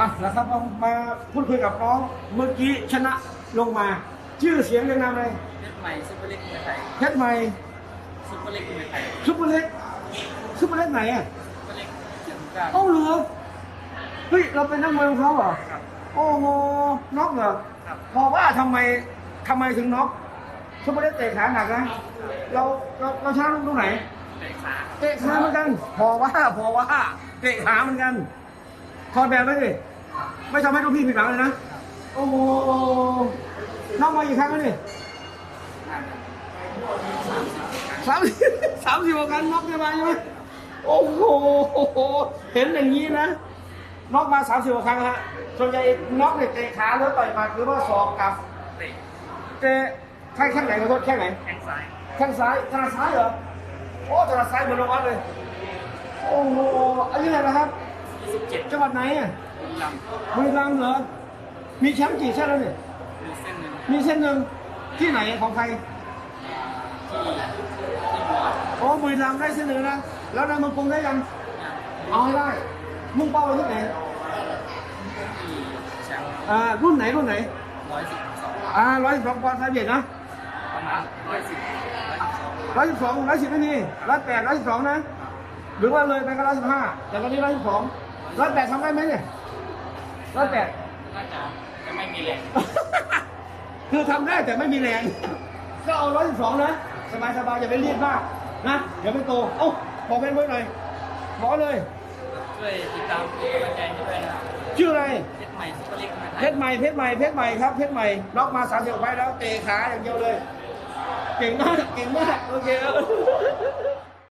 อะนะครับมามาพูดคุยกับน้องเมื่อกี้ชนะลงมา ชื่อเสียงเรียงนามอะไรเพชรใหม่ซุปเปอร์เล็กมวยไทยเพชรใหม่ซุปเปอร์เล็กมวยไทยซุปเปอร์เล็กซุปเปอร์เล็กไหนอะซุปเปอร์เล็กเจ็ดสิบเก้าเอ้าเหรอเฮ้ยเราเป็นนักมวยของเขาเหรอครับโอ้โหน็อกเหรอครับพอว่าทำไมทำไมถึงน็อกซุปเปอร์เล็กเตะขาหนักนะเราเราเราชนะลูกตรงไหนเตะขาเตะขาเหมือนกัน พอว่าพอว่าเตะขาเหมือนกัน ถอดแบบไว้ดิไม่ทำให้ลูกพี่ผิดหวังเลยนะ โอ้โหน้องมาอีกครั้งแล้วนี่สามสามสิบกว่าครั้งน็อกได้ไหมใช่ไหมโอ้โห เห็นอย่างนี้นะน็อกมาสามสิบกว่าครั้งฮะส่วนใหญ่น็อกเนี่ยเตะขาหรือต่อยหมัดหรือว่าศอกกลับเตะเตะแข้งแข้งไหนขอโทษแข้งไหนแข้งซ้ายแข้งซ้ายถนัดซ้ายเหรอโอ้ถนัดซ้ายเหมือนลงวัดเลย โอ้โหอายุเท่าไหร่นะครับ ยี่สิบเจ็ดจังหวัดไหนอะบุรีรัมย์บุรีรัมย์เหรอ มีแชมป์กี่เส้นแล้วเนี่ย มีเส้นหนึ่งมีเส้นหนึ่งที่ไหนของใครที่ที่บัวโอ้บุรีรัมย์ได้เส้นหนึ่งนะ แล้วนายเมืองกรุงได้ยัง เอาให้ได้ มุ่งเป้าไปที่ไหนที่แชมป์อ่ารุ่นไหนรุ่นไหน ร้อยสิบสองอ่าร้อยสิบสองปอนด์ไทยเบียดนะประมาณร้อยสิบร้อยสิบสองร้อยสิบสองร้อยสิบไม่มีร้อยแปดร้อยสิบสองนะ หรือว่าเลยไปก็ร้อยสิบห้าแต่ตอนนี้ร้อยสิบสอง ร้อยแปดทำได้ไหมเนี่ยร้อยแปดน่าจะจะไม่มีแรงคือทำได้แต่ไม่มีแรง ก็เอาร้อยสิบสองนะ สบายสบายๆอย่าไปรีบมากนะ เดี๋ยวไม่โตเอ้าบอกเป็นไว้หน่อยบอกเลยช่วยติดตามเป็นกำลังใจให้ด้วยนะครับชื่ออะไร เพชรใหม่ซุปเปอร์เล็กมวยไทเพยชรใหม่ เพชรใหม่ เพชรใหม่ครับ เพชรใหม่ล็อกมาสามสิบไปแล้วเตะขาอย่างเดียวเลย เก่งมาก เก่งมาก โอเค